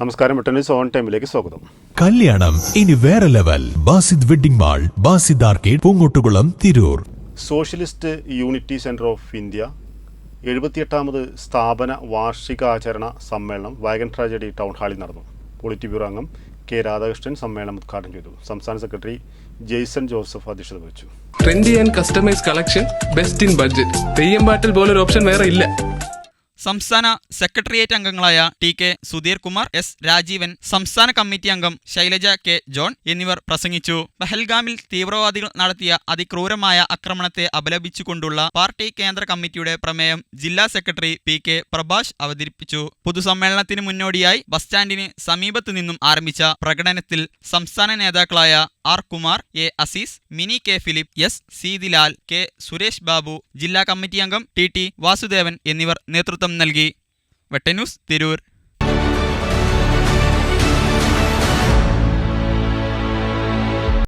നമസ്കാരം. വെട്ടനീസ് ഓൺ ടൈമിലേക്ക് സ്വാഗതം. കല്യാണം. ഇനി വേറെ level Basid wedding mall Basid arcade Poongottukulam Tirur. Socialist unity centre of India എഴുപത്തിയെട്ടാമത് സ്ഥാപന വാർഷികാചരണ സമ്മേളനം വാഗൻ ട്രാജഡി ടൗൺ ഹാളിൽ നടന്നു. പോളിറ്റ് ബ്യൂറോ അംഗം കെ രാധാകൃഷ്ണൻ സമ്മേളനം ഉദ്ഘാടനം ചെയ്തു. സംസ്ഥാന സെക്രട്ടറി ജെയ്സൺ ജോസഫ് അധ്യക്ഷത വഹിച്ചു. Trendy and customise collection best in budget Theyyam പാട്ടിൽ പോലൊരു ഓപ്ഷൻ വേറെ ഇല്ല. സംസ്ഥാന സെക്രട്ടേറിയറ്റ് അംഗങ്ങളായ T K Sudheer Kumar S Rajeevan സംസ്ഥാന കമ്മിറ്റി അംഗം ശൈലജ കെ ജോൺ എന്നിവർ പ്രസംഗിച്ചു. പഹൽഗാമിൽ തീവ്രവാദികൾ നടത്തിയ അതിക്രൂരമായ ആക്രമണത്തെ അപലപിച്ചുകൊണ്ടുള്ള പാർട്ടി കേന്ദ്ര കമ്മിറ്റിയുടെ പ്രമേയം ജില്ലാ സെക്രട്ടറി പി കെ പ്രഭാഷ് അവതരിപ്പിച്ചു. പൊതുസമ്മേളനത്തിന് മുന്നോടിയായി ബസ് സ്റ്റാൻഡിന് സമീപത്തു നിന്നും ആരംഭിച്ച പ്രകടനത്തിൽ സംസ്ഥാന നേതാക്കളായ R Kumar A Azeez Mini K Philip S Seethilal K Suresh Babu ജില്ലാ കമ്മിറ്റി അംഗം ടി ടി വാസുദേവൻ എന്നിവർ നേതൃത്വം നൽകി. വെട്ടന്യൂസ് തിരൂർ.